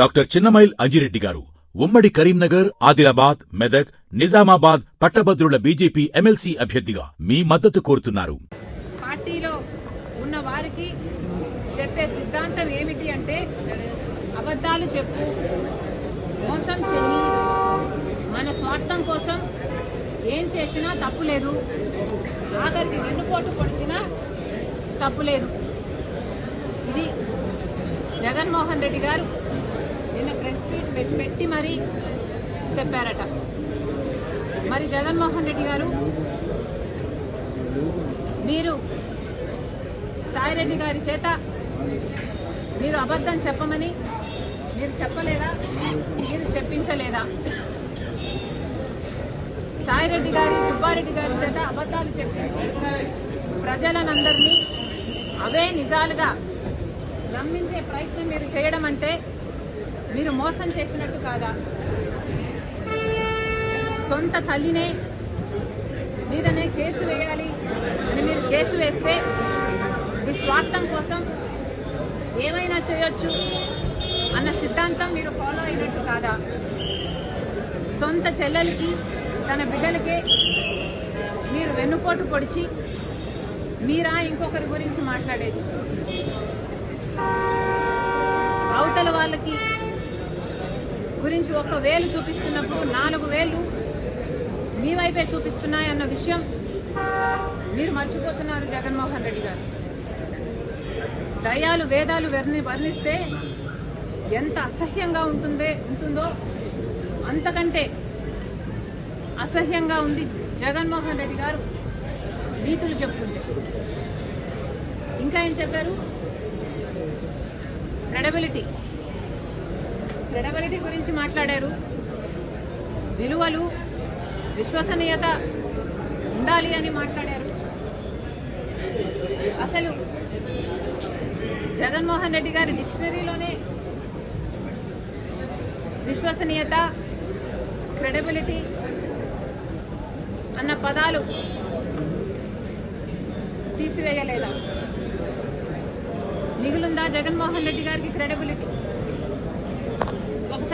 Doctor Chinnamail Anji Reddy గారు ఉమ్మడి కరీంనగర్ ఆదిలాబాద్ మెదక్ నిజామాబాద్ పట్టభద్రుల బీజేపీ ఎమ్మెల్సీ అభ్యర్థిగా మీ మద్దతు కోరుతున్నారు. పార్టీలో ఉన్న వారికి చెప్పే సిద్ధాంతం ఏమిటి అంటే అబద్ధాలు చెప్పు మోసం చెయ్యి మన స్వార్థం కోసం ఏం చేసినా తప్పు లేదు. ఆఖరికి వెన్నుపోటు పొడిచినా తప్పు లేదు. ఇది జగన్మోహన్ రెడ్డి గారు నిన్న ప్రెస్ మీట్ పెట్టి- పెట్టి మరీ చెప్పారట. మరి జగన్మోహన్ రెడ్డి గారు మీరు సాయిరెడ్డి గారి చేత మీరు అబద్ధం చెప్పమని మీరు చెప్పలేదా? మీరు చెప్పించలేదా? సాయిరెడ్డి గారి సుబ్బారెడ్డి గారి చేత అబద్ధాలు చెప్పించి ప్రజలనందరినీ అవే నిజాలుగా నమ్మించే ప్రయత్నం మీరు చేయడం అంటే మీరు మోసం చేసినట్టు కాదా? సొంత తల్లినే మీదనే కేసు వేయాలి అని మీరు కేసు వేస్తే మీ స్వార్థం కోసం ఏమైనా చేయొచ్చు అన్న సిద్ధాంతం మీరు ఫాలో అయినట్టు కాదా? సొంత చెల్లెలకి తన బిడ్డలకే మీరు వెన్నుపోటు పొడిచి మీరా ఇంకొకరి గురించి మాట్లాడేది? అవతల వాళ్ళకి గురించి ఒక వేలు చూపిస్తున్నప్పుడు నాలుగు వేలు మీ వైపే చూపిస్తున్నాయన్న విషయం మీరు మర్చిపోతున్నారు జగన్మోహన్ రెడ్డి గారు. దయాలు వేదాలు వర్ణి వర్ణిస్తే ఎంత అసహ్యంగా ఉంటుందే ఉంటుందో అంతకంటే అసహ్యంగా ఉంది జగన్మోహన్ రెడ్డి గారు నీతులు చెప్తుంటే. ఇంకా ఏం చెప్పారు? క్రెడబిలిటీ. క్రెడబిలిటీ గురించి మాట్లాడారు. విలువలు విశ్వసనీయత ఉండాలి అని మాట్లాడారు. అసలు జగన్మోహన్ రెడ్డి గారి డిక్షనరీలోనే విశ్వసనీయత క్రెడిబిలిటీ అన్న పదాలు తీసివేయలేదా? మిగులుందా జగన్మోహన్ రెడ్డి గారికి క్రెడిబిలిటీ?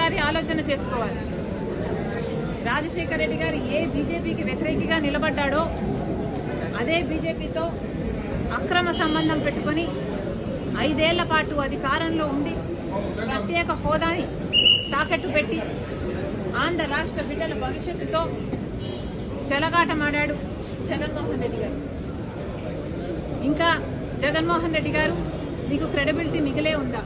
ఒకసారి ఆలోచన చేసుకోవాలి. రాజశేఖర రెడ్డి గారు ఏ బీజేపీకి వ్యతిరేకిగా నిలబడ్డాడో అదే బీజేపీతో అక్రమ సంబంధం పెట్టుకొని ఐదేళ్ళ పాటు అధికారంలో ఉండి ప్రత్యేక హోదాని తాకట్టు పెట్టి ఆంధ్ర రాష్ట్ర బిడ్డల భవిష్యత్తుతో చెలగాటమాడాడు జగన్మోహన్ రెడ్డి గారు. ఇంకా జగన్మోహన్ రెడ్డి గారు మీకు క్రెడిబిలిటీ మిగిలే ఉందా?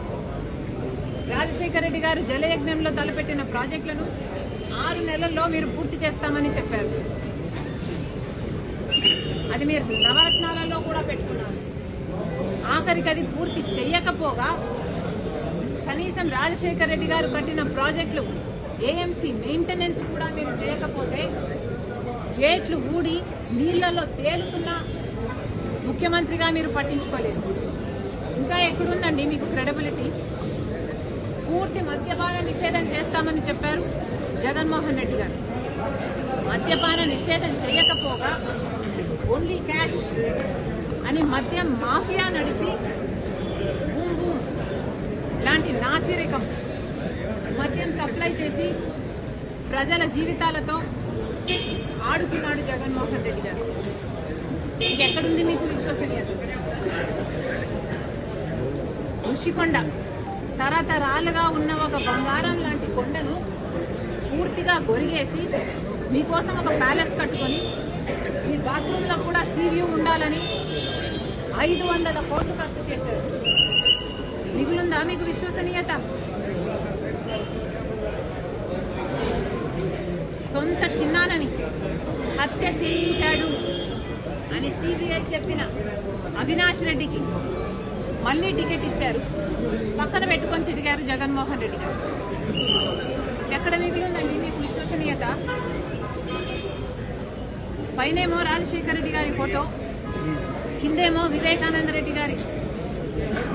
రాజశేఖర రెడ్డి గారు జలయజ్ఞంలో తలపెట్టిన ప్రాజెక్టులను ఆరు నెలల్లో మీరు పూర్తి చేస్తామని చెప్పారు. అది మీరు నవరత్నాలలో కూడా పెట్టుకున్నారు. ఆఖరికి అది పూర్తి చేయకపోగా కనీసం రాజశేఖర రెడ్డి గారు కట్టిన ప్రాజెక్టులు ఏఎంసీ మెయింటెనెన్స్ కూడా మీరు చేయకపోతే గేట్లు ఊడి నీళ్ళలో తేలుతున్న ముఖ్యమంత్రిగా మీరు పట్టించుకోలేదు. ఇంకా ఎక్కడుందండి మీకు క్రెడబిలిటీ పూర్తి మద్యపాన నిషేధం చేస్తామని చెప్పారు జగన్మోహన్ రెడ్డి గారు. మద్యపాన నిషేధం చేయకపోగా ఓన్లీ క్యాష్ అని మద్యం మాఫియా నడిపి బూమ్ బూమ్ లాంటి నాసిరకం మద్యం సప్లై చేసి ప్రజల జీవితాలతో ఆడుతున్నాడు జగన్మోహన్ రెడ్డి గారు. ఎక్కడుంది మీకు విశ్వసనీయత? ఋషికొండ. తరతరాలుగా ఉన్న ఒక బంగారం లాంటి కొండను పూర్తిగా గొరిగేసి మీకోసం ఒక ప్యాలెస్ కట్టుకొని మీ బాత్రూంలో కూడా సీవ్యూ ఉండాలని ఐదు వందల కోట్లు ఖర్చు చేశారు. మిగులుందా మీకు విశ్వసనీయత? సొంత చిన్నానని హత్య చేయించాడు అని సిబిఐ చెప్పిన అవినాష్ రెడ్డికి. మళ్ళీ టికెట్ ఇచ్చారు. పక్కన పెట్టుకొని తిరిగారు జగన్మోహన్ రెడ్డి గారు. ఎక్కడ మిగిలిందండి? మీకు విశ్వసనీయత? పైనేమో రాజశేఖర రెడ్డి గారి ఫోటో కిందేమో వివేకానంద రెడ్డి గారి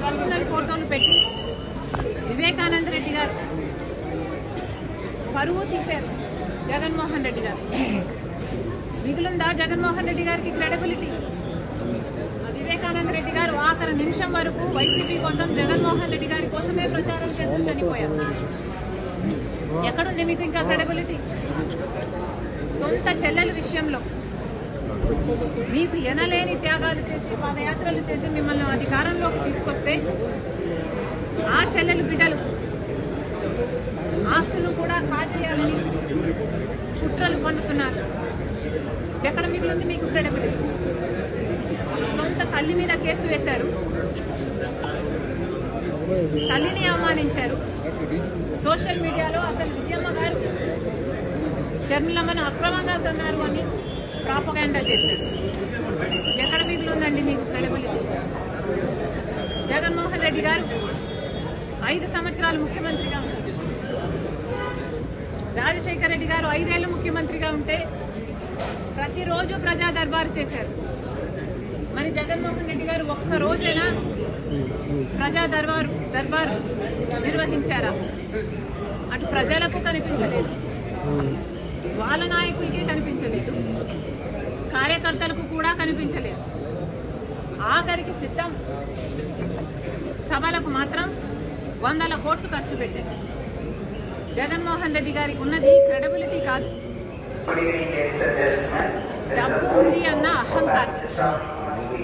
పర్సనల్ ఫోటోలు పెట్టి వివేకానంద రెడ్డి గారు పరువు తీశారు జగన్మోహన్ రెడ్డి గారు. మిగులుందా జగన్మోహన్ రెడ్డి గారికి క్రెడిబిలిటీ ఆఖరి నిమిషం వరకు వైసీపీ కోసం జగన్మోహన్ రెడ్డి గారి కోసమే ప్రచారం చేస్తూ చనిపోయారు. ఎక్కడుంది మీకు ఇంకా క్రెడిబిలిటీ సొంత చెల్లెల విషయంలో. మీకు ఎనలేని త్యాగాలు చేసి పాదయాత్రలు చేసి మిమ్మల్ని అధికారంలోకి తీసుకొస్తే ఆ చెల్లెలు బిడ్డలు ఆస్తులు కూడా కాజేయాలని కుట్రలు పండుతున్నారు ఎక్కడ మిగిలింది మీకు క్రెడిబిలిటీ తల్లి మీద కేసు వేశారు. తల్లిని అవమానించారు. సోషల్ మీడియాలో అసలు విజయమ్మ గారు షర్మిలమ్మను అక్రమంగా కొన్నారు అని ప్రాపగాండా చేశారు. ఎక్కడ మిగులుందండి మీకు క్రెడిబిలిటీ? జగన్మోహన్ రెడ్డి గారు ఐదు సంవత్సరాలు ముఖ్యమంత్రిగా ఉన్నారు. రాజశేఖర రెడ్డి గారు ఐదేళ్ళు ముఖ్యమంత్రిగా ఉంటే ప్రతిరోజు ప్రజా దర్బారు చేశారు. మరి జగన్మోహన్ రెడ్డి గారు ఒక్క రోజైనా ప్రజా దర్బారు దర్బారు నిర్వహించారా? అటు ప్రజలకు కనిపించలేదు. వాళ్ళ నాయకులకి కనిపించలేదు. కార్యకర్తలకు కూడా కనిపించలేదు. ఆఖరికి సిద్ధం. సభలకు మాత్రం వందల కోట్లు ఖర్చు పెట్టారు. జగన్మోహన్ రెడ్డి గారికి ఉన్నది క్రెడబిలిటీ కాదు. డబ్బు ఉంది అన్న అహంకారం.